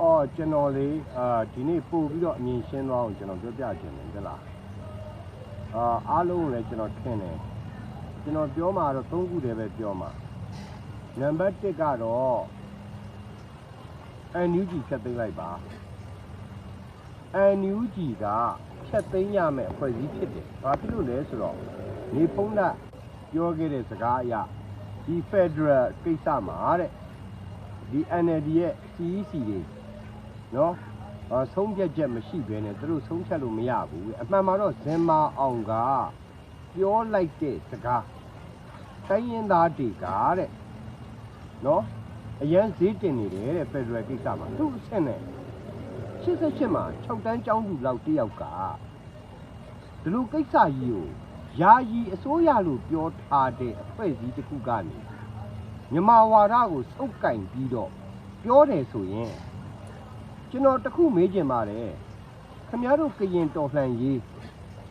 အော်ကျွန်တော်လေးအာဒီနေ့ပို့ပြီးတော့အမြင်ရှင်းသွားအောင်ကျွန်တော်ပြောပြခြင်းတယ်ဟုတ်လားအာအားလုံးကိုလည်းကျွန်တော်ထင်တယ်ကျွန်တော်ပြောမှာတော့၃ခုတည်းပဲပြောမှာနံပါတ်1ကတော့ NUG ဖြတ်သိမ်းလိုက်ပါ NUG ကဖြတ်သိမ်းရမယ့်အဖွဲ့အစည်းဖြစ်တယ်ဘာဖြစ်လို့လဲဆိုတော့နေဖုံးကပြောခဲ့တဲ့စကားအရဒီ Federal ကိစ္စမှာတဲ့ဒီ NLD ရဲ့ CEC တွေ နော်အဆုံးဖြတ်ချက်မရှိဘဲနဲ့သူတို့ဆုံးဖြတ်လို့မရဘူးအမှန်မှာတော့ဇင်မာအောင်ကပြောလိုက်တဲ့စကားတိုင်းရင်းသားတွေကတဲ့နော်အရန်ဈေးတင်နေတယ်တဲ့ Federal ကိစ္စမှာသူ့အဆင့်နဲ့88မှာ6တန်းကျောင်းသူလောက်တယောက်ကဒီလိုကိစ္စကြီးကိုယာယီအစိုးရလို့ပြောထားတဲ့အဖွဲ့အစည်းတစ်ခုကနေမြန်မာဝါဒကိုစုပ်ကင်ပြီးတော့ပြောတယ်ဆိုရင် ကျွန်တော်တခုမေးချင်ပါတယ်ခမရတို့ကရင်တော်လှန်ရေး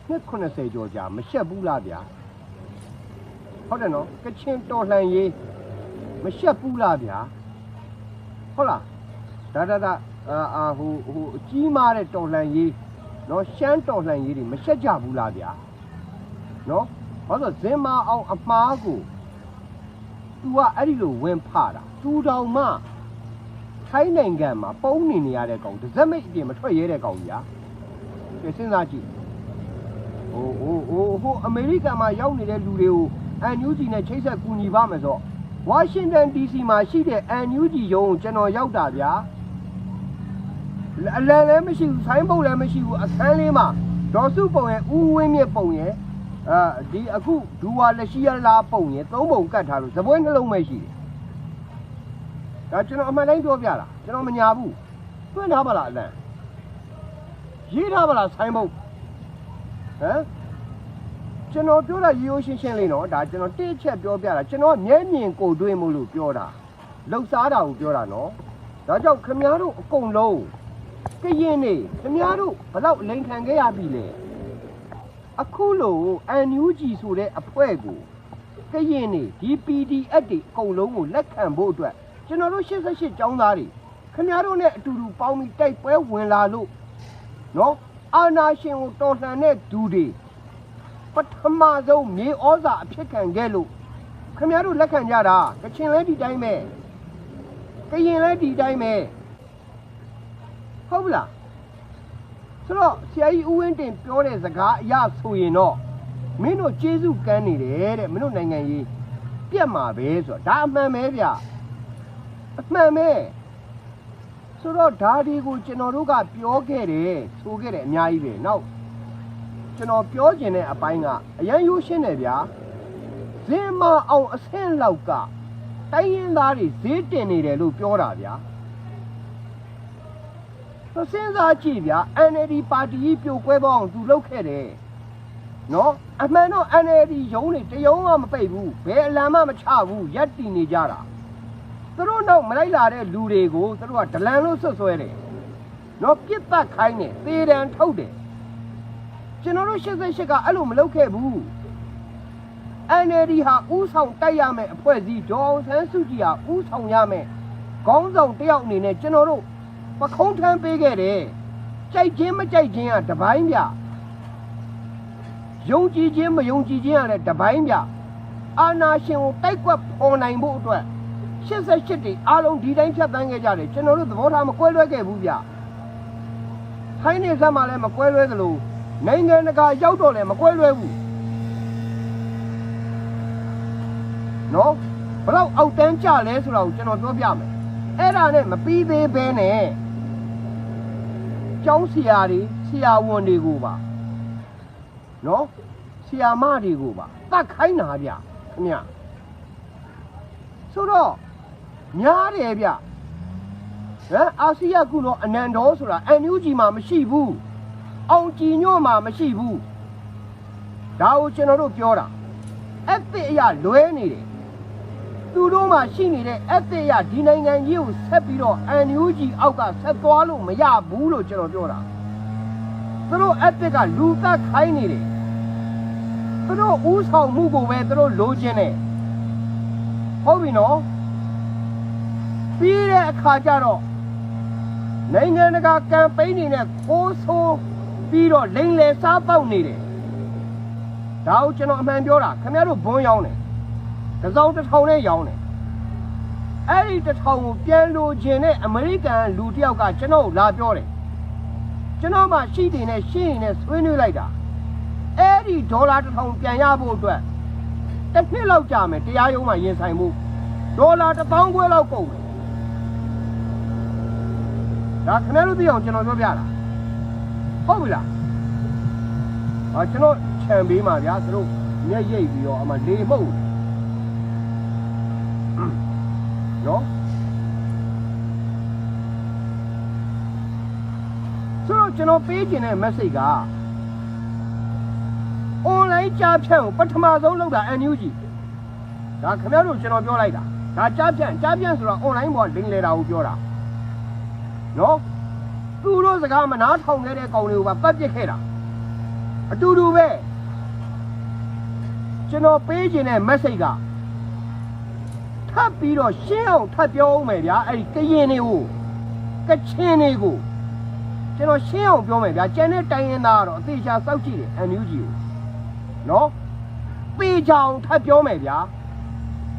နှစ်80ကျော်ကြာမရှက်ဘူးလားဗျာဟုတ်တယ်နော်ကချင်တော်လှန်ရေးမရှက်ဘူးလားဗျာဟုတ်လားဒါဒါဒါအာအာဟိုဟိုအကြီးမားတဲ့တော်လှန်ရေးနော်ရှမ်းတော်လှန်ရေးတွေမရှက်ကြဘူးလားဗျာနော်ဘာလို့လဲဇင်မာအောင်အမားကို तू ကအဲ့ဒီလိုဝင်ဖတာ तू တောင်မှ ထိုင်းနိုင်ငံမှာပုံနေနေရတဲ့ကောင်တစ်စက်မိတ်အပြင်မထွက်ရဲတဲ့ကောင်ကြီးอ่ะကဲစဉ်းစားကြည့်ဟိုဟိုဟိုဟိုအမေရိကန်မှာရောက်နေတဲ့လူတွေကို NUG နဲ့ချိတ်ဆက်ကူညီပါမယ်ဆိုဝါရှင်တန် DC မှာရှိတဲ့ NUG ရုံးကိုကျွန်တော်ရောက်တာဗျာအလံလည်းမရှိဘူးဆိုင်းပုတ်လည်းမရှိဘူးအခန်းလေးမှာဒေါ်စုပုံရဲ့ဦးဝင်းမြင့်ပုံရဲ့အဲဒီအခုဒူဝါလက်ရှိရလာပုံရဲ့သုံးပုံကတ်ထားလို့ဇပွဲနှလုံးပဲရှိတယ် ဒါကျွန်တော်အမှန်တိုင်းပြောပြတာကျွန်တော်မညာဘူးတွင်းထားပါလားအလံရေးထားပါလားဆိုင်းပုတ်ဟမ်ကျွန်တော်ပြောတာရိုးရိုးရှင်းရှင်းလေးနော်ဒါကျွန်တော်တိအချက်ပြောပြတာကျွန်တော်မျက်မြင်ကိုယ်တွေ့မှုလို့ပြောတာလှုပ်ရှားတာကိုပြောတာနော်ဒါကြောင့်ခမည်းတော်အကုန်လုံးကရင်နေခမည်းတော်ဘလောက်လိန်ခံခဲ့ရပြီလဲအခုလို့ NUG ဆိုတဲ့အဖွဲ့ကိုကရင်နေဒီ PDF တွေအကုန်လုံးကိုလက်ခံဖို့အတွက် ကျွန်တော်တို့88ចောင်းသားတွေခမည်းတော်နဲ့အတူတူပေါင်းပြီးတိုက်ပွဲဝင်လာလို့နော်အာနာရှင်ကိုတော်လှန်တဲ့ဒူတွေပထမဆုံးမြေဩဇာအဖြစ်ခံခဲ့လို့ခမည်းတော်လက်ခံကြတာကချင်လဲဒီတိုင်းပဲကရင်လဲဒီတိုင်းပဲဟုတ်ပြီလားဆိုတော့ဆရာကြီးဦးဝင်းတင်ပြောတဲ့စကားအရဆိုရင်တော့မင်းတို့ကျေးဇူးကမ်းနေတယ်တဲ့မင်းတို့နိုင်ငံရေးပြက်မှာပဲဆိုတော့ဒါအမှန်ပဲဗျ အမှန်ပဲဆိုတော့ဓာဒီကိုကျွန်တော်တို့ကပြောခဲ့တယ်ဆိုခဲ့တယ်အများကြီးပဲနောက်ကျွန်တော်ပြောကျင်တဲ့အပိုင်းကအရန်ရိုးရှင်းတယ်ဗျာဇင်မအောင်အဆင့်လောက်ကတိုင်းရင်းသားတွေဈေးတင်နေတယ်လို့ပြောတာဗျာသူစဉ်းစားကြည့်ဗျာ NLD ပါတီကြီးပြိုကွဲသွားအောင်သူလုပ်ခဲ့တယ်နော်အမှန်တော့ NLD ရုံးနေတရုံးမှမပိတ်ဘူးဘယ်အလံမှမချဘူးရက်တည်နေကြတာ သူတို့တော့မလိုက်လာတဲ့လူတွေကိုသူတို့ကဒလန်လို့ဆွတ်ဆွဲတယ်နော်ပြစ်ပတ်ခိုင်းတယ်သေတံထုတ်တယ်ကျွန်တော်တို့88ကအဲ့လိုမလုပ်ခဲ့ဘူး NLD ဟာဥဆောင်တိုက်ရမယ်အဖွဲ့အစည်းဒေါအောင်ဆန်းစုကြည်ဟာဥဆောင်ရမယ်ခေါင်းဆောင်တစ်ယောက်အနေနဲ့ကျွန်တော်တို့ပခုံးထမ်းပေးခဲ့တယ်ကြိုက်ခြင်းမကြိုက်ခြင်းကတပိုင်းပြယုံကြည်ခြင်းမယုံကြည်ခြင်းကလည်းတပိုင်းပြအာနာရှင်ကိုတိုက်ကွက်ပေါ်နိုင်ဖို့အတွက် 88တိအားလုံးဒီတိုင်းဖြတ်တန်းခဲ့ကြတယ်ကျွန်တော်တို့သဘောထားမကွဲလွဲခဲ့ဘူးဗျခိုင်းနေဆက်မှလည်းမကွဲလွဲသလိုနိုင်ငံတကာရောက်တော့လည်းမကွဲလွဲဘူးနော်ဘလောက်အောက်တန်းကြလဲဆိုတာကိုကျွန်တော်ပြောပြမယ်အဲ့ဒါနဲ့မပြီးသေးဘဲနဲ့ကျောင်းဆရာတွေဆရာဝန်တွေကိုပါနော်ဆရာမတွေကိုပါတတ်ခိုင်းတာဗျခင်ဗျဆိုတော့ များတယ်ဗျဟမ်အာဆီယကုတော့အနန္တောဆိုတာ NUG မှာမရှိဘူးအောင်ကြည်ညွန့်မှာမရှိဘူးဒါကိုကျွန်တော်တို့ပြောတာအသစ်အရာလွဲနေတယ်သူတို့မှရှိနေတဲ့အသစ်အရာဒီနိုင်ငံကြီးကိုဆက်ပြီးတော့ NUG အောက်ကဆက်သွားလို့မရဘူးလို့ကျွန်တော်ပြောတာသူတို့အသစ်ကလူသက်ခိုင်းနေတယ်သူတို့ဥဆောင်မှုကိုပဲသူတို့လိုချင်တယ်ဟုတ်ပြီနော် ပြီးတဲ့အခါကျတော့နိုင်ငံတကာကမ်ပိန်းတွေနဲ့ခိုးဆိုးပြီးတော့လိန်လေစားပေါက်နေတယ်ဒါကိုကျွန်တော်အမှန်ပြောတာခင်ဗျားတို့ဘွန်းရောင်းတယ်ကစောင်းတစ်ထောင်နဲ့ရောင်းတယ်အဲ့ဒီတစ်ထောင်ကိုပြန်လိုချင်တဲ့အမေရိကန်လူတစ်ယောက်ကကျွန်တော်ကိုလာပြောတယ်ကျွန်တော်မှရှိတယ်နဲ့ရှင်းရင်နဲ့ဆွေးနွေးလိုက်တာအဲ့ဒီဒေါ်လာတစ်ထောင်ပြန်ရဖို့အတွက်တစ်နှစ်လောက်ကြာမယ်တရားရုံးမှာရင်ဆိုင်မှုဒေါ်လာတစ်သောင်းခွဲလောက်ကုန်တယ် ဒါခင်ဗျားတို့သိအောင်ကျွန်တော်ပြောပြတာဟုတ်ပြီလားဟာကျွန်တော်ခြံပေးမှာဗျာသူတို့မျက်ရိပ်ပြီးတော့အမလေမှုတ်နော်ဆိုတော့ကျွန်တော်ပေးခြင်းတဲ့ message က online ကြားဖြန့်ကိုပထမဆုံးလုပ်တာ NUG ဒါခင်ဗျားတို့ကျွန်တော်ပြောလိုက်တာဒါကြားဖြန့်ကြားဖြန့်ဆိုတော့ online ပေါ်လိမ့်လေတာကိုပြောတာ နော်သူတို့စကားမနာထောင်ခဲ့တဲ့ကောင်တွေကိုပါပတ်ပစ်ခဲ့တာအတူတူပဲကျွန်တော်ပေးခြင်းတဲ့ message ကထပ်ပြီးတော့ရှင်းအောင်ထပ်ပြောအောင်မယ်ဗျာအဲ့ဒီကရင်တွေကိုကချင်တွေကိုကျွန်တော်ရှင်းအောင်ပြောမယ်ဗျာကျန်တဲ့တိုင်းရင်းသားကတော့အသေးချာစောက်ကြည့်တယ် NUG ကိုနော်ပေချအောင်ထပ်ပြောမယ်ဗျာ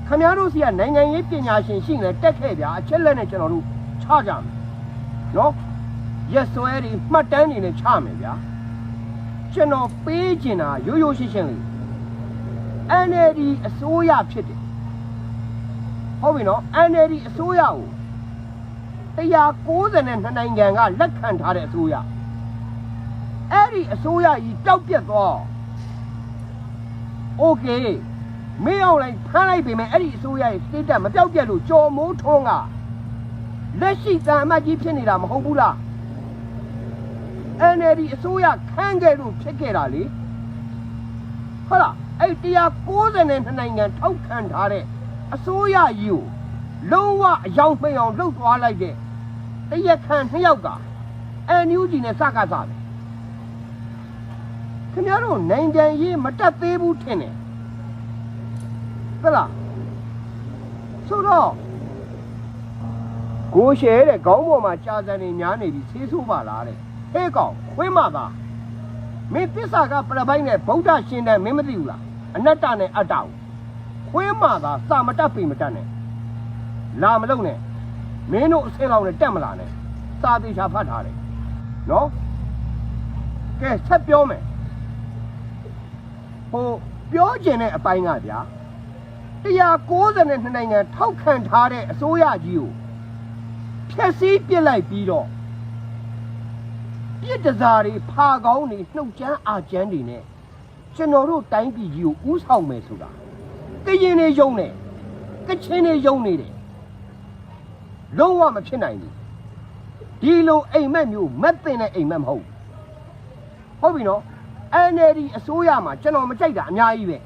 ခင်ဗျားတို့စီကနိုင်ငံရေးပညာရှင်ရှိနေတက်ခဲ့ဗျာအချက်လက်နဲ့ကျွန်တော်တို့ချကြမယ် နော်ရက်စွဲတွေမှတ်တမ်းတွေနဲ့ချမယ်ဗျာကျွန်တော်ပေးချင်တာရိုးရိုးရှင်းရှင်းလေး NLD အစိုးရဖြစ်တယ်ဟုတ်ပြီနော် NLD အစိုးရကို192နိုင်ငံကလက်ခံထားတဲ့အစိုးရအဲ့ဒီအစိုးရကြီးတောက်ပြက်သွားโอเคမင်းအောင်လိုက်ဖမ်းလိုက်ပေမဲ့အဲ့ဒီအစိုးရရဲ့ state မပြောက်ပြက်လို့ကြော်မိုးထွန်းက လက်ရှိတန်အမတ်ကြီးဖြစ်နေတာမဟုတ်ဘူးလား NLD အစိုးရခန့်ခဲ့လို့ဖြစ်ခဲ့တာလေဟုတ်လားအဲ့192နိုင်ငံထောက်ခံထားတဲ့အစိုးရကြီးကိုလုံးဝအယောင်မှောင်လှုပ်သွားလိုက်တဲ့တရက်ခန့်နှစ်ယောက်က NUG နဲ့စကားစားတယ်ခင်ဗျားတို့နိုင်ငံရေးမတက်သေးဘူးထင်တယ်ဟုတ်လားဆိုတော့ ကိုရှဲတဲ့ခေါင်းပေါ်မှာကြာစံနေများနေပြီဆေးဆိုးပါလားတဲ့ဟဲ့ကောင်ခွင်းမသာမင်းသစ္စာကပြပိုက်နဲ့ဗုဒ္ဓရှင်တဲ့မင်းမသိဘူးလားအနတ္တနဲ့အတ္တကိုခွင်းမသာစာမတတ်ပေမတတ်နဲ့လာမလုံးနဲ့မင်းတို့အစင်းလောက်နဲ့တက်မလာနဲ့စာသေးချာဖတ်ထားတယ်နော်ကဲဆက်ပြောမယ်ဟိုပြောကျင်တဲ့အပိုင်းကဗျာ192နိုင်ငံထောက်ခံထားတဲ့အစိုးရကြီးကို ဖြက်စီးပြစ်လိုက်ပြီးတော့ပြစ်တစားတွေဖာကောင်းတွေနှုတ်ချမ်းအာချမ်းတွေနဲ့ကျွန်တော်တို့တိုင်းပြည်ကြီးကိုဥဆောင်မယ်ဆိုတာကရင်တွေယုံတယ်ကချင်တွေယုံနေတယ်လုံးဝမဖြစ်နိုင်ဘူးဒီလိုအိမ်မက်မျိုးမက်တင်တဲ့အိမ်မက်မဟုတ်ဘူးဟုတ်ပြီနော် NLD အစိုးရမှာကျွန်တော်မကြိုက်တာအများကြီးပဲ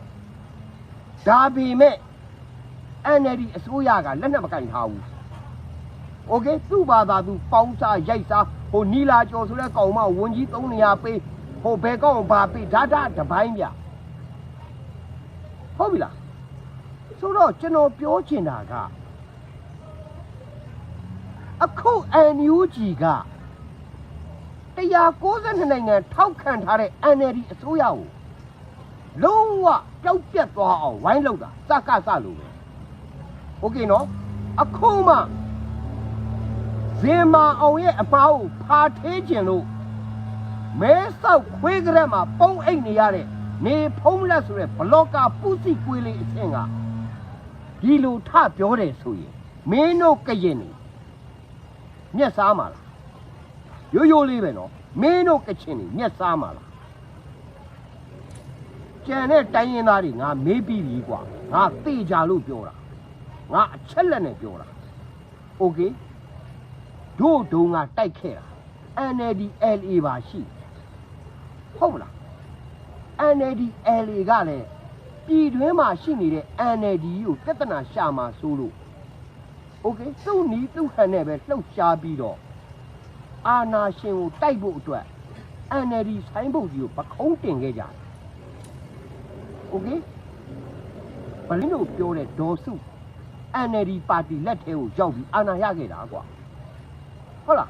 ဒါပေမဲ့ NLD အစိုးရကလက်နက်မကင်ထားဘူး โอเคသူ့ဘာသာသူပေါင်းစားရိုက်စားဟိုနီလာကျော်ဆိုတဲ့ကောင်မဝန်ကြီး300ပေးဟိုဘယ်ကောင်ဘာပေးဓာတာတပိုင်းပြဟုတ်ပြီလားဆိုတော့ကျွန်တော်ပြောချင်တာကအခု NUG က192နိုင်ငံထောက်ခံထားတဲ့ NLD အစိုးရကိုလုံးဝကြောက်ပြတ်သွားအောင်ဝိုင်းလောက်တာစကစလို့ပဲโอเคနော်အခုမှ ဇင်မာအောင်ရဲ့အမားကိုဖာထေးခြင်းလို့မဲဆောက်ခွေးကရက်မှာပုံအိတ်နေရတဲ့နေဖုံးလက်ဆိုတဲ့ဘလော့ကာပူစီကွေးလေးအဆင့်ကဒီလိုထပြောတယ်ဆိုရင်မင်းတို့ကရင်နေမျက်စားမှာလားရိုးရိုးလေးပဲနော်မင်းတို့ကချင်နေမျက်စားမှာလားကျန်တဲ့တိုင်းရင်းသားတွေငါမေးပြီးပြီကွာငါသိကြလို့ပြောတာငါအချက်လက်နဲ့ပြောတာโอเค တို့ဒုံကတိုက်ခဲ့တာ NLD LA ပါရှိဟုတ်မလား NLD LA ကလည်းပြည်တွင်းမှာရှိနေတဲ့ NLD ကိုပြဿနာရှာမှာစိုးလို့ Okay သူ့နီးသူ့ဟန်နဲ့ပဲလှုပ်ရှားပြီးတော့အာနာရှင်ကိုတိုက်ဖို့အတွက် NLD ဆိုင်းဘုတ်ကြီးကိုပခုံးတင်ခဲ့ကြတယ် Okay ဘလင်းတို့ပြောတဲ့ဒေါ်စု NLD ပါတီလက်ထဲကိုရောက်ပြီးအာဏာရခဲ့တာကွာ ဟုတ်လား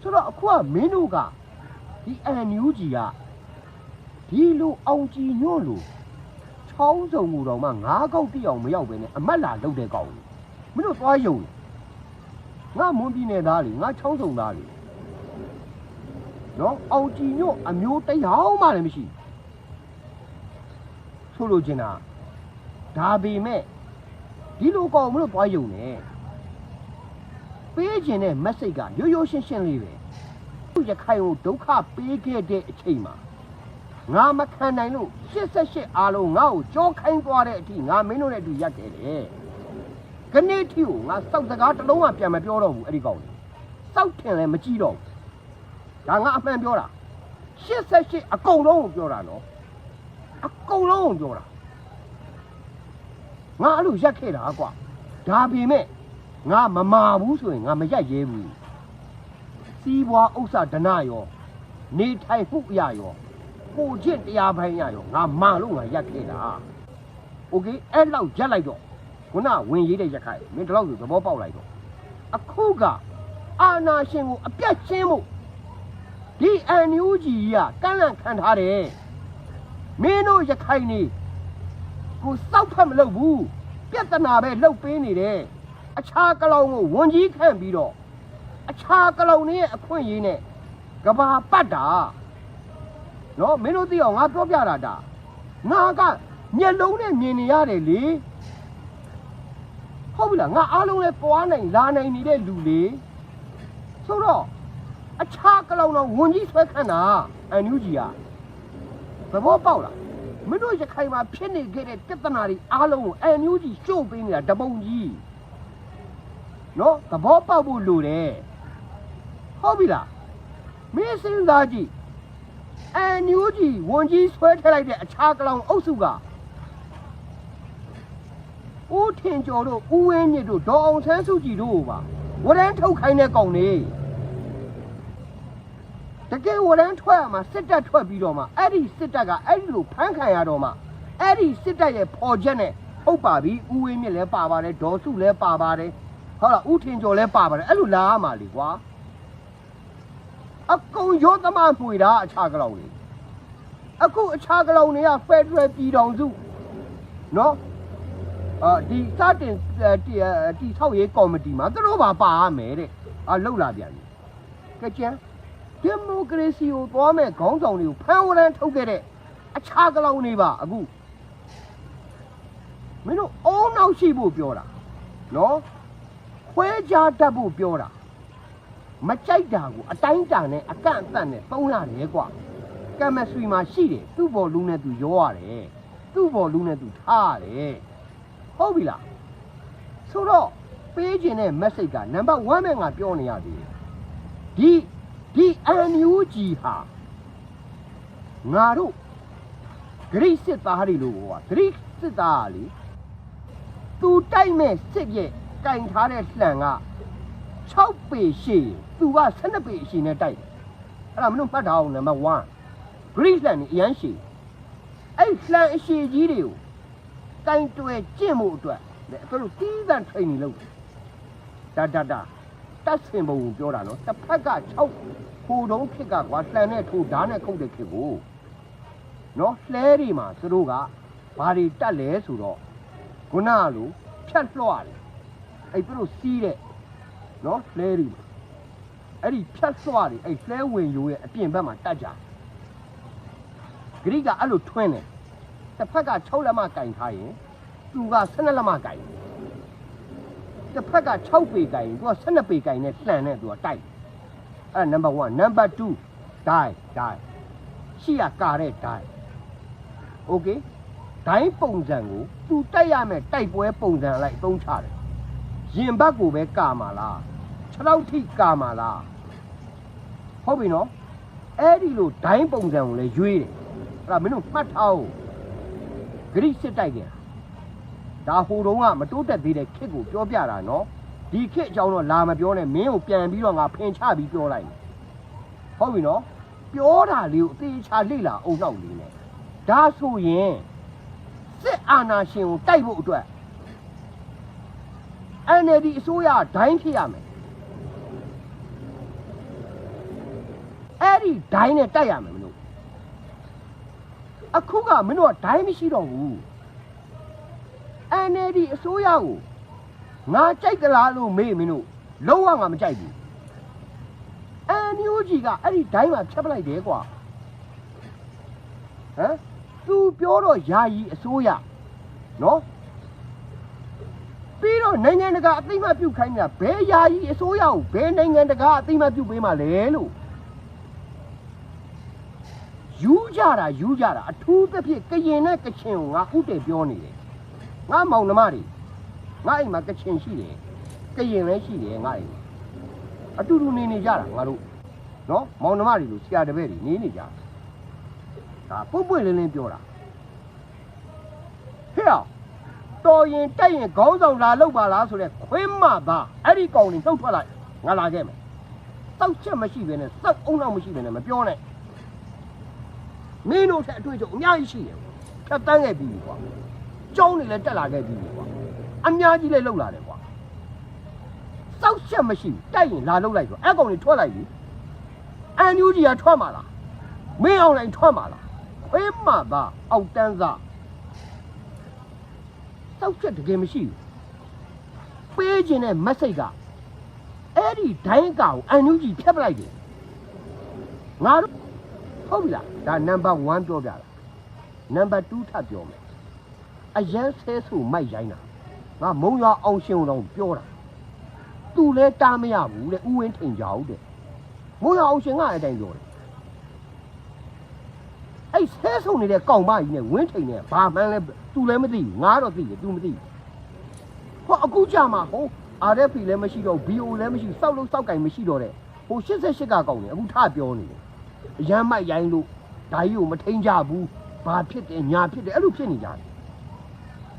ဆိုတော့အခုကမင်းတို့ကဒီအန်ယူဂျီကဒီလိုအောင်ကြည်ညွန့်လို့ချောင်းစုံကိုတော့မှငါးကောက်တိအောင်မရောက်ပဲနဲ့အမတ်လာလုပ်တဲ့ကောင်ကြီးမင်းတို့သွားယုံလေငါမွန်ပြည်နယ်သားလေငါချောင်းစုံသားလေနော်အောင်ကြည်ညွန့်အမျိုးတရားမှလည်းမရှိဆိုလိုချင်တာဒါပေမဲ့ဒီလိုကောင်မလို့သွားယုံနေ ပေးခြင်းတဲ့ message ကရိုးရိုးရှင်းရှင်းလေးပဲသူရခိုင်ကိုဒုက္ခပေးခဲ့တဲ့အချိန်မှာငါမခံနိုင်လို့88အားလုံးငါ့ကိုကြောခိုင်းသွားတဲ့အထိငါမင်းတို့နဲ့အတူရက်ခဲ့တယ်ခနေ့ထီကိုငါစောက်စကားတစ်လုံးကပြန်မပြောတော့ဘူးအဲ့ဒီကောင်လေးစောက်ထင်လည်းမကြည့်တော့ဘူးဒါငါအမှန်ပြောတာ88အကုန်လုံးကိုပြောတာနော်အကုန်လုံးကိုပြောတာငါအဲ့လိုရက်ခဲ့တာကွာဒါပေမဲ့ ငါမမာဘူးဆိုရင်ငါမရက်ရဲဘူးစီးပွားဥစ္စာဒနာရောနေထိုင်မှုအရာရောကိုကျင့်တရားပိုင်းအရာရောငါမာလို့ငါရက်ခဲ့တာโอเคအဲ့လောက်ရက်လိုက်တော့ခုနဝင်ရေးတဲ့ရက်ခိုင်မင်းဒီလောက်ဆိုသဘောပေါက်လိုက်တော့အခုကအာနာရှင်ကိုအပြတ်ရှင်းဖို့ဒီအန်ယူဂျီကကန့်လန့်ခံထားတယ်မင်းတို့ရခိုင်နေ ကိုစောက်ဖက်မလုပ်ဘူးပြဿနာပဲလှုပ်ပေးနေတယ် အခြားကလောင်ကိုဝန်ကြီးခန့်ပြီးတော့အခြားကလောင်တွေရဲ့အခွင့်အရေးနဲ့ကဘာပတ်တာနော်မင်းတို့သိအောင်ငါပြောပြတာဒါငါကမျက်လုံးနဲ့မြင်နေရတယ်လေဟုတ်ပြီလားငါအားလုံးလဲပွားနိုင်လာနိုင်နေတဲ့လူလေဆိုတော့အခြားကလောင်တော့ဝန်ကြီးဆွဲခန့်တာအန်ယူဂျီကသဘောပေါက်လားမင်းတို့ရခိုင်မှာဖြစ်နေခဲ့တဲ့ပြဿနာတွေအားလုံးကိုအန်ယူဂျီရှုပ်ပေးနေတာတပုံကြီး နော်သဘောပေါက်ဖို့လိုတယ်ဟုတ်ပြီလားမင်းစဉ်းစားကြည့်အန်ယူဂျီဝန်ကြီးဆွဲထည့်လိုက်တဲ့အခြားကလောင်အုပ်စုကဦးထင်ကျော်တို့ဦးဝင်းမြင့်တို့ဒေါ်အောင်ဆန်းစုကြည်တို့ကိုပါဝရမ်းထုတ်ခိုင်းတဲ့ကောင်တွေတကယ်ဝရမ်းထွက်ရမှာစစ်တပ်ထွက်ပြီးတော့မှအဲ့ဒီစစ်တပ်ကအဲ့ဒီလိုဖမ်းခံရတော့မှအဲ့ဒီစစ်တပ်ရဲ့ဖော်ချက်နဲ့ဟုတ်ပါပြီဦးဝင်းမြင့်လည်းပါပါတယ်ဒေါ်စုလည်းပါပါတယ် ဟုတ်လားဦးထင်ကျော်လည်းပါပါတယ်အဲ့လိုလာရမှာလေကွာအကုန်ရောသမားမှွေတာအခြားကလောင်လေအခုအခြားကလောင်တွေကဖက်ဒရယ်ပြည်တော်စုနော်အာဒီစတင်အဲတီအဲတီဆောက်ရေးကော်မတီမှာသူတို့ပါပါရမယ်တဲ့အာလောက်လာပြန်ပြီကဲကျန်ဒီမိုကရေစီကိုသွားမဲ့ခေါင်းဆောင်တွေကိုဖမ်းဝရမ်းထုတ်ခဲ့တဲ့အခြားကလောင်တွေပါအခုမင်းတို့အုံနောက်ရှိဖို့ပြောတာနော် ခွဲခြားတတ်ဖို့ပြောတာမကြိုက်တာကိုအတိုင်းတာနဲ့အကန့်အသတ်နဲ့သုံးရတယ်ကွာကမစထရီမှာရှိတယ်သူ့ဘော်လူနဲ့သူရောရတယ်သူ့ဘော်လူနဲ့သူထားရတယ်ဟုတ်ပြီလားဆိုတော့ပေးခြင်းတဲ့ message ကနံပါတ်1ပဲငါပြောနေရသေးတယ်ဒီဒီ NUG ဟာငါတို့ဂရိစစ်သားတွေလို့ပြောတာဂရိစစ်သားကလေသူတိုက်မဲ့စစ်ရဲ့ ကင်ထားတဲ့လှန်က6ပေရှည်သူက12ပေရှည်နဲ့တိုက်တယ်အဲ့ဒါမလို့မှတ်ထားအောင်နံပါတ်1ဂရိလှန်นี่အရန်ရှည်အဲ့လှန်အရှည်ကြီးတွေကိုကင်တွယ်ကျင့်မှုအတွက်လေသူတို့တီးသန့် training လုပ်တယ်ဒါဒါဒါတတ်စင်ပုံကိုပြောတာနော်တစ်ဖက်က6ဟိုတုံးခစ်ကကွာလှန်နဲ့ထိုးဓာတ်နဲ့ခုတ်တဲ့ခစ်ကိုနော်လှဲတွေမှာသူတို့ကဘာတွေတတ်လဲဆိုတော့ခုနကလိုဖြတ်လွှတ်တယ် အဲ့သူတို့စီးတဲ့နော်လှဲတွေမှာအဲ့ဒီဖြတ်လွှတ်တယ်အဲ့လှဲဝင်ရိုးရဲ့အပြင်ဘက်မှာတတ်ကြဂရိကအဲ့လိုထွင်းတယ်တစ်ဖက်က6လက်မကင်ထားရင်သူက12လက်မကင်တစ်ဖက်က6ပေကင်ရင်သူက12ပေကင်နဲ့လှန်နဲ့သူကတိုက်အဲ့နံပါတ်1နံပါတ်2ဒိုင်ဒိုင်ရှိရကာတဲ့ဒိုင်โอเคဒိုင်ပုံစံကိုသူတိုက်ရမယ်တိုက်ပွဲပုံစံလိုက်အသုံးချတယ် ရင်ဘတ်ကိုပဲကာမှာလား6လောက်ထိကာမှာလားဟုတ်ပြီနော်အဲ့ဒီလိုဒိုင်ပုံစံကိုလည်းရွေးတယ်အဲ့ဒါမင်းတို့မှတ်ထားအောင်ဂရိစစ်တိုက်တယ်ဒါဟိုတုန်းကမတိုးတက်သေးတဲ့ခစ်ကိုပြောပြတာနော်ဒီခစ်အကြောင်းတော့လာမပြောနဲ့မင်းကိုပြန်ပြီးတော့ငါဖင်ချပြီးပြောလိုက်မယ်ဟုတ်ပြီနော်ပြောတာလေးကိုအသေးချာလေ့လာအောင်နောက်လေးနဲ့ဒါဆိုရင်စစ်အာဏာရှင်ကိုတိုက်ဖို့အတွက် NLD အစိုးရဒိုင်းဖြစ်ရမယ်အဲ့ဒီဒိုင်းနဲ့တိုက်ရမယ်မလို့အခုကမင်းတို့ကဒိုင်းမရှိတော့ဘူး NLD အစိုးရကိုငါကြိုက်ကြလားလို့မေးမင်းတို့လုံးဝငါမကြိုက်ဘူး NUG ကအဲ့ဒီဒိုင်းမှာဖြတ်ပလိုက်တယ်ကွာဟမ်သူပြောတော့ယာယီအစိုးရနော် ပြီးတော့နိုင်ငံတကာအသိအမှတ်ပြုခိုင်းတာဘယ်ယာယီအစိုးရကိုဘယ်နိုင်ငံတကာအသိအမှတ်ပြုပေးမှလဲလို့ယူကြတာယူကြတာအထူးသဖြင့်ကရင်နဲ့ကချင်ကိုငါဥတည်ပြောနေတယ်ငါမောင်နှမတွေငါအိမ်မှာကချင်ရှိတယ်ကရင်လည်းရှိတယ်ငါအိမ်မှာအတူတူနေနေကြတာငါတို့နော်မောင်နှမတွေလို့ဆရာတပည့်တွေနေနေကြတာဒါပွန့်ပွန့်လင်းလင်းပြောတာဟဲ့အောင် တော်ရင်တက်ရင်ခေါင်းဆောင်လာလောက်ပါလားဆိုတော့ခွင်းမပါအဲ့ဒီကောင်တွေတုတ်ထွက်လိုက်ငါလာခဲ့မယ်တောက်ချက်မရှိဘဲနဲ့စောက်အောင်တော့မရှိဘဲနဲ့မပြောနဲ့မင်းတို့ထက်အတွေ့အကြုံအများကြီးရှိတယ်ထပ်တန်းခဲ့ပြီကွာကျောင်းတွေလည်းတက်လာခဲ့ပြီကွာအများကြီးလည်းလောက်လာတယ်ကွာစောက်ချက်မရှိတိုက်ရင်လာလောက်လိုက်ဆိုအဲ့ကောင်တွေထွက်လိုက်ပြီအန်ယူဂျီကထွက်မှာလားမင်းအောင်လိုက်ထွက်မှာလားခွင်းမပါအောက်တန်းစား စောက်ချက်တကယ်မရှိဘူးပေးခြင်းတဲ့ message ကအဲ့ဒီဒိုင်းကောင်အန်ယူဂျီဖြတ်ပလိုက်တယ်ငါတို့ဟုတ်ပြီလားဒါနံပါတ်1ပြောပြတာနံပါတ်2ထပ်ပြောမယ်အရန်ဆဲဆိုမိုက်ရိုင်းတာငါမုံရွာအောင်ရှင်တော်ပြောတာသူလဲတားမရဘူးတဲ့ဥဝင်းထိန်ကြအောင်တဲ့မုံရွာအောင်ရှင်ကအတိုင်းပြောတယ် အဲ့ဆဲဆုံနေတဲ့ကောင်မကြီးနဲ့ဝင်းထိန်နဲ့ဘာမှန်းလဲသူလည်းမသိဘူးငါတော့သိတယ်သူမသိဘူးဟောအခုကြမှာဟို RFP လည်းမရှိတော့ BO လည်းမရှိစောက်လို့စောက်ကင်မရှိတော့တဲ့ဟို88ကကောင်နေအခုထပြောနေတယ်အရမ်းမိုက်ရိုင်းလို့ဓာကြီးကိုမထိန်ကြဘူးဘာဖြစ်တယ်ညာဖြစ်တယ်အဲ့လိုဖြစ်နေကြတယ်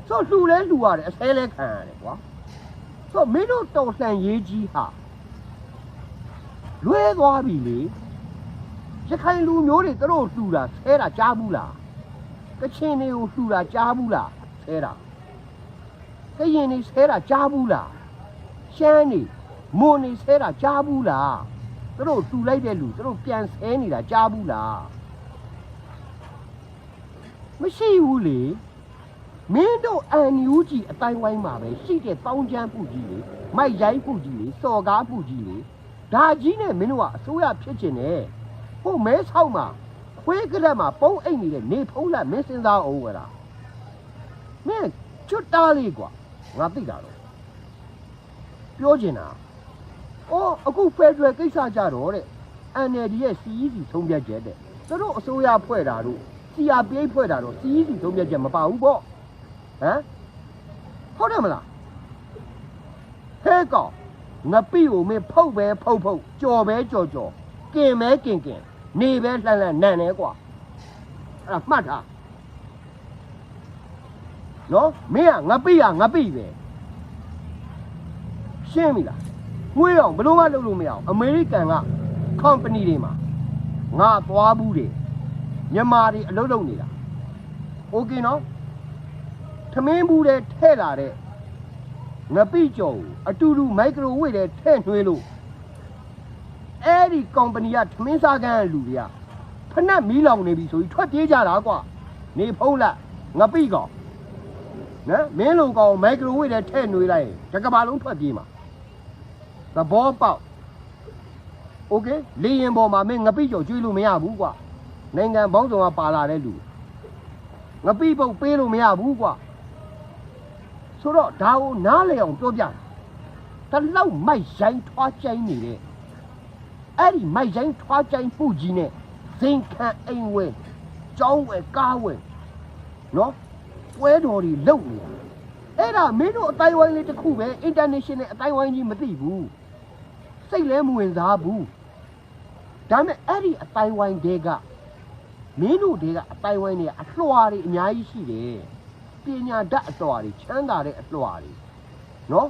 ဆိုလှူလဲလှူရတယ်အဆဲလဲခံရတယ်ကွာဆိုမင်းတို့တော်လှန်ရေးကြီးဟာလွဲသွားပြီလေ ရခိုင်လူမျိုးတွေသူတို့လှူတာဆဲတာကြားဘူးလားကချင်တွေကိုလှူတာကြားဘူးလားဆဲတာကရင်တွေဆဲတာကြားဘူးလားရှမ်းတွေမွန်တွေဆဲတာကြားဘူးလားသူတို့လှူလိုက်တဲ့လူသူတို့ပြန်ဆဲနေတာကြားဘူးလားမရှိဘူးလေမင်းတို့အန်ယူဂျီအတိုင်းဝိုင်းမှာပဲရှိတဲ့တောင်းချမ်းပူကြီးလေမိုက်ရိုင်းပူကြီးလေစော်ကားပူကြီးလေဒါကြီးနဲ့မင်းတို့ကအစိုးရဖြစ်ချင်တယ် ဟိုမဲဆောက်မှာခွေးကရက်မှာပုံအိတ်နေတဲ့နေဖုံးလက်မင်းစင်သားအောင်ဝလားမင်းချွတ်တားလေးကွာငါသိတာတော့ပြောချင်တာအော်အခုဖက်ဒရယ်ကိစ္စကြတော့တဲ့ NLD ရဲ့ CEC ဆုံးဖြတ်ချက်တဲ့သူတို့အစိုးရဖွဲ့တာတို့ CRPH ဖွဲ့တာတော့ CEC ဆုံးဖြတ်ချက်မပါဘူးပေါ့ဟမ်ဟုတ်တယ်မလားဟဲကောင်ငပိကိုမင်းဖုတ်ပဲဖုတ်ဖုတ်ကြော်ပဲကြော်ကြော်ကင်ပဲကင်ကင် နေပဲလှန်လှန်နန်နေကွာအဲ့ဒါမှတ်ထားနော်မင်းကငပိကငပိပဲရှင်းပြီလားငွေအောင်ဘယ်လိုမှလုပ်လို့မရအောင်အမေရိကန်က company တွေမှာငါသွားဘူးတယ်မြန်မာတွေအလုပ်လုပ်နေတာโอเคနော်သမင်းဘူးတဲ့ထဲ့လာတဲ့ငပိကြော်ကိုအတူတူမိုက်ခရိုဝေ့တဲ့ထဲ့နှွှေးလို့ အဲ့ဒီ company ကသမင်းစားကန်းလူတွေကဖနက်မီးလောင်နေပြီဆိုပြီးထွက်ပြေးကြတာကွာနေဖုံးလက်ငပိကောင်နော်မင်းလုံကောင်မိုက်ခရိုဝေ့တဲ့ထဲ့နှွှေးလိုက်ရင်တကဘာလုံးထွက်ပြေးမှာသဘောပေါက်โอเคလေရင်ပေါ်မှာမင်းငပိကြော်ကျွေးလို့မရဘူးကွာနိုင်ငံပေါင်းစုံကပါလာတဲ့လူငပိပုတ်ပေးလို့မရဘူးကွာဆိုတော့ဒါကိုနားလေအောင်ပြောပြတာတလောက်မိုက်ရိုင်းထွားချိုင်းနေတဲ့ အဲ့ဒီမိုက်ရိုင်းထွားချိုင်းမှုကြီးနဲ့ဇင်ခံအိမ်ဝဲကျောင်းဝဲကားဝဲနော်ပွဲတော်တွေလုပ်နေတာအဲ့ဒါမင်းတို့အတိုင်းဝိုင်းလေးတစ်ခုပဲ international အတိုင်းဝိုင်းကြီးမသိဘူးစိတ်လဲမဝင်စားဘူးဒါပေမဲ့အဲ့ဒီအတိုင်းဝိုင်းတွေကမင်းတို့တွေကအတိုင်းဝိုင်းတွေကအလှွာတွေအများကြီးရှိတယ်ပညာတတ်အလှွာတွေချမ်းသာတဲ့အလှွာတွေနော်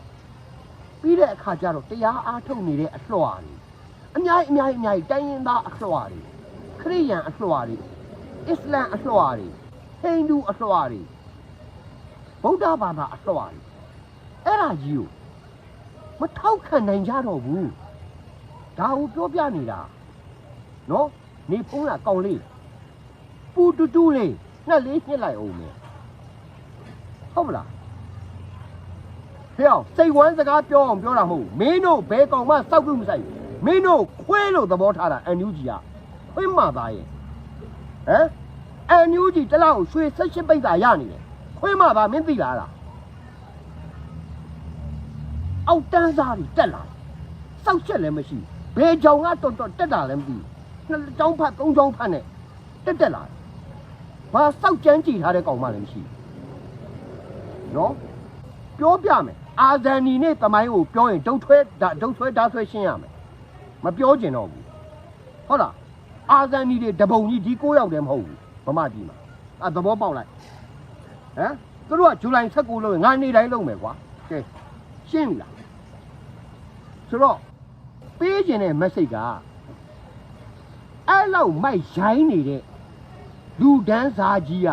ပြီးတဲ့အခါကျတော့တရားအားထုတ်နေတဲ့အလှွာတွေ အများကြီးအများကြီးအများကြီးတိုင်းရင်းသားအလှွာတွေခရိယန်အလှွာတွေအစ္စလမ်အလှွာတွေဟိန္ဒူအလှွာတွေဗုဒ္ဓဘာသာအလှွာတွေအဲ့ဒါကြီးကိုမထောက်ခံနိုင်ကြတော့ဘူးဒါကိုပြောပြနေတာနော်နေဖုံးလာကောင်းလေးပူတူတူလေးနှက်လေးညှစ်လိုက်အောင်မယ်ဟုတ်မလားဖျောက်စိတ်ဝမ်းစကားပြောအောင်ပြောတာမဟုတ်ဘူးမင်းတို့ဘယ်ကောင်မှစောက်ပြုမဆိုင်ဘူး မင်းတို့ခွဲလို့သဘောထားတာအန်ယူဂျီကခွင်းမှသားရဲ့ဟမ်အန်ယူဂျီတစ်လောက်ရွှေ၁၈ပိတ်သာရနေတယ်ခွင်းမှသားမင်းသိလားလားအောက်တန်းစားတွေတက်လာစောက်ချက်လည်းမရှိဘူးဘယ်ကြောင်ကတော်တော်တက်တာလည်းမသိဘူးနှစ်ချောင်းဖတ်သုံးချောင်းဖတ်နဲ့တက်တက်လာတယ်ဘာစောက်ကြမ်းကြည့်ထားတဲ့ကောင်မှလည်းမရှိဘူးနော်ပြောပြမယ်အာဇန်နီနဲ့တမိုင်းကိုပြောရင်ဒုတ်ထွဲဒါဒုတ်ထွဲဓာတ်ဆွဲရှင်းရမယ် မပြောကျင်တော့ဘူးဟုတ်လားအာဇန်နီတွေတပုံကြီးဒီ9ယောက်တည်းမဟုတ်ဘူးဗမာပြည်မှာအဲသဘောပေါက်လိုက်ဟမ်သူတို့ကဇူလိုင်16လို့ငါနေတိုင်းလုပ်မယ်ကွာကဲရှင်းပြီလားဆိုတော့ပေးကျင်တဲ့ message ကအဲ့လောက်မိုက်ရိုင်းနေတဲ့လူဒန်းစားကြီးက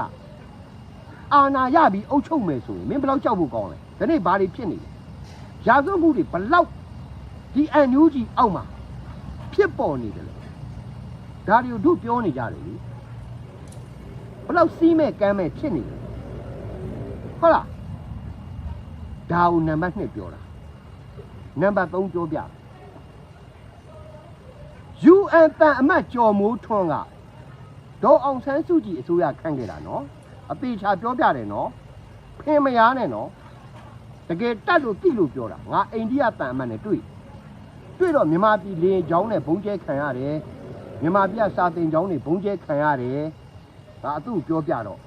အာနာရပြီးအုပ်ချုပ်မယ်ဆိုရင်မင်းဘယ်လောက်ကြောက်ဖို့ကောင်းလဲဒီနေ့ဘာတွေဖြစ်နေလဲရာဇဝတ်မှုတွေဘယ်လောက်ဒီအန်ယူဂျီအောက်မှာ ဖြစ်ပေါ်နေတယ်လေဒါတွေကိုတို့ပြောနေကြတယ်လေဘယ်လောက်စီးမဲ့ကမ်းမဲ့ဖြစ်နေလဲဟုတ်လားဒါကိုနံပါတ်2ပြောတာနံပါတ်3ပြောပြ UN တန်အမတ်ကျော်မိုးထွန်းကဒေါ်အောင်ဆန်းစုကြည်အစိုးရခန့်ခဲ့တာနော်အသေးချာပြောပြတယ်နော်ဖင်မရနဲ့နော်တကယ်တတ်လို့တိလို့ပြောတာငါအိန္ဒိယတန်အမတ်နဲ့တွေ့တွေ့ တော့မြန်မာပြည်လေချောင်းနဲ့ဘုံကျဲခံရတယ်မြန်မာပြည်ကစာတင်ချောင်းတွေဘုံကျဲခံရတယ်ဒါအသူ့ပြောပြတော့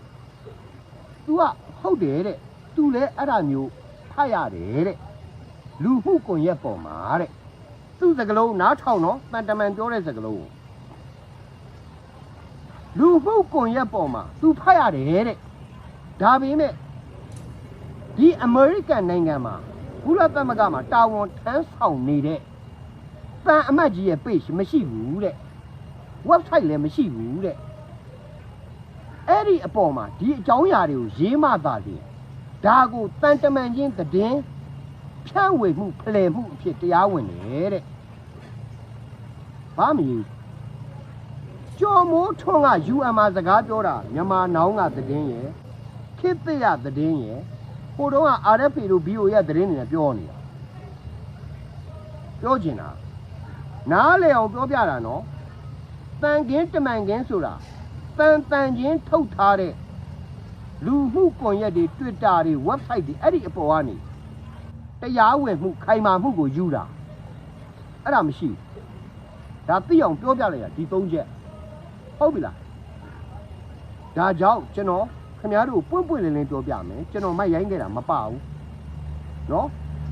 तू ကဟုတ်တယ်တဲ့ तू လည်းအဲ့ဒါမျိုးဖတ်ရတယ်တဲ့လူမှုကွန်ရက်ပေါ်မှာတဲ့သူ့စကလုံးနားထောင်နော်တန်တမန်ပြောတဲ့စကလုံးကိုလူမှုကွန်ရက်ပေါ်မှာသူဖတ်ရတယ်တဲ့ဒါပေမဲ့ဒီအမေရိကန်နိုင်ငံမှာကုလသမဂ္ဂမှာတာဝန်ထမ်းဆောင်နေတဲ့ တန်အမတ်ကြီးရဲ့ page မရှိဘူးတဲ့ website လည်းမရှိဘူးတဲ့အဲ့ဒီအပေါ်မှာဒီအကြောင်းအရာတွေကိုရေးမှသာလေဒါကိုတန်တမန်ချင်းသတင်းဖြန့်ဝေမှုဖလှယ်မှုအဖြစ်တရားဝင်တယ်တဲ့ဘာမယူကျော်မိုးထွန်းက UN မှာစကားပြောတာမြန်မာနောင်းကသတင်းရယ်ခေတ်သစ်ရသတင်းရယ်ဟိုတုန်းက RFA တို့ BO ရဲ့သတင်းတွေနဲ့ပြောနေတာပြောချင်တာ နားလေအောင်ပြောပြတာနော်တန်ကင်းတမန်ကင်းဆိုတာတန်တန်ချင်းထုတ်ထားတဲ့လူမှုကွန်ရက်တွေ Twitter တွေ website တွေအဲ့ဒီအပေါ်ကနေတရားဝင်မှုခိုင်မာမှုကိုယူတာအဲ့ဒါမရှိဘူးဒါသိအောင်ပြောပြလိုက်ရဒီ၃ချက် ဟုတ်ပြီလားဒါကြောင့်ကျွန်တော်ခင်ဗျားတို့ပွင့်ပွင့်လင်းလင်းပြောပြမယ်ကျွန်တော်မိုက်ရိုင်းခဲ့တာမပါဘူးเนาะ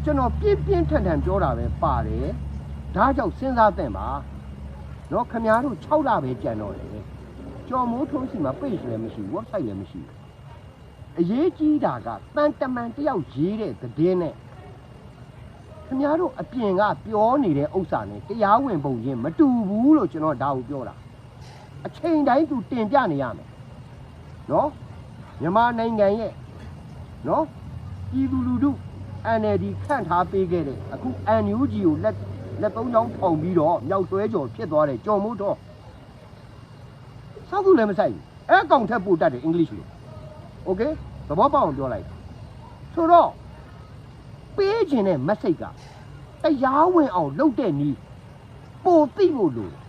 ကျွန်တော်ပြင်းပြင်းထန်ထန်ပြောတာပဲပါတယ် ဒါကြောင့်စဉ်းစားသင့်ပါနော်ခမားတို့6လပဲကြံတော့တယ်ကြော်မိုးထုံးစီမှာ page လည်းမရှိ website လည်းမရှိအရေးကြီးတာကတန်တမန်တယောက်ရေးတဲ့သတင်းနဲ့ခမားတို့အပြင်ကပြောနေတဲ့ဥစ္စာနဲ့တရားဝင်ပုံရင်မတူဘူးလို့ကျွန်တော်ဒါကိုပြောတာအချိန်တိုင်းသူတင်ပြနေရမယ်နော်မြန်မာနိုင်ငံရဲ့နော်ပြည်သူလူထု NLD ခန့်ထားပေးခဲ့တဲ့အခု NUG ကိုလက် လက်သုံးချောင်းထောင်ပြီးတော့မြောက်ဆွဲကြော်ဖြစ်သွားတဲ့ကြော်မို့တော့စောက်သူလည်းမဆိုင်ဘူးအဲကောင်ထက်ပိုတတ်တယ်အင်္ဂလိပ်လိုโอเคသဘောပေါက်အောင်ပြောလိုက်ဆိုတော့ပေးခြင်းတဲ့ message ကတရားဝင်အောင်လုပ်တဲ့နီးပိုသိဖို့လိုတယ်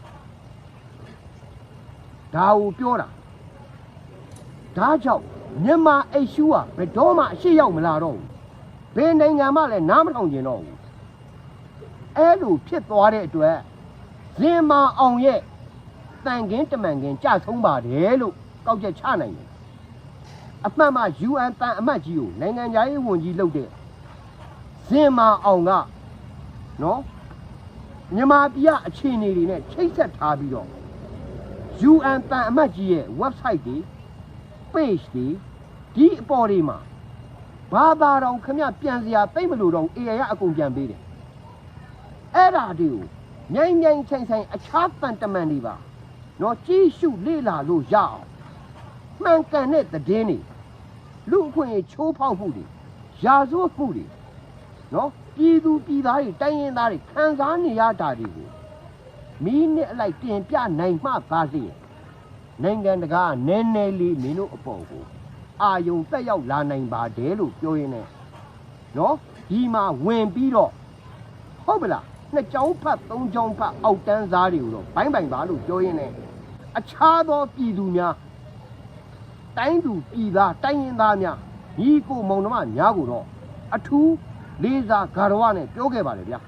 ဒါကိုပြောတာဒါကြောင့်မြန်မာအိတ်ရှူကဘယ်တော့မှအရှိရောက်မလာတော့ဘူးဘယ်နိုင်ငံမှလည်းနားမထောင်ကျင်တော့ဘူး အဲ့လိုဖြစ်သွားတဲ့အတွက်ဇင်မာအောင်ရဲ့တန်ကင်းတမန်ကင်းကြဆုံးပါတယ်လို့ကောက်ချက်ချနိုင်တယ်အမှန်မှ UN တန်အမတ်ကြီးကိုနိုင်ငံသားရေးဝန်ကြီးလုပ်တဲ့ဇင်မာအောင်ကနော်မြန်မာပြည်ကအခြေအနေတွေနဲ့ချိတ်ဆက်ထားပြီးတော့ UN တန်အမတ်ကြီးရဲ့ website တွေ page တွေဒီအပေါ်တွေမှာဘာသာတော်ခမပြန်စရာသိမ့်မလို့တော့ AI ကအကုန်ပြန်ပေးတယ် အဲ့ဒါတွေကိုမြိုင်မြိုင်ဆိုင်ဆိုင်အခြားတန်တမန်တွေပါနော်ကြီးရှုလေ့လာလို့ရအောင်မှန်ကန်တဲ့သတင်းတွေလူအခွင့်အရေးချိုးဖောက်မှုတွေရာဇဝတ်မှုတွေနော်ပြည်သူပြည်သားတွေတိုင်းရင်းသားတွေခံစားနေရတာတွေကိုမီးနစ်အလိုက်တင်ပြနိုင်မှပါစေနိုင်ငံတကာကနည်းနည်းလေးမင်းတို့အပေါ်ကိုအာယုံတက်ရောက်လာနိုင်ပါတယ်လို့ပြောရင်းနဲ့နော်ဒီမှာဝင်ပြီးတော့ဟုတ်ပလား နှစ်ချောင်းဖတ်သုံးချောင်းဖတ်အောက်တန်းစားတွေကိုတော့ဘိုင်းဘိုင်ပါလို့ပြောရင်းနဲ့အခြားသောပြည်သူများတိုင်းသူပြည်သားတိုင်းရင်းသားများညီကိုမောင်နှမများကိုတော့အထူးလေးစားဂါရဝနဲ့ပြောခဲ့ပါတယ်ဗျာ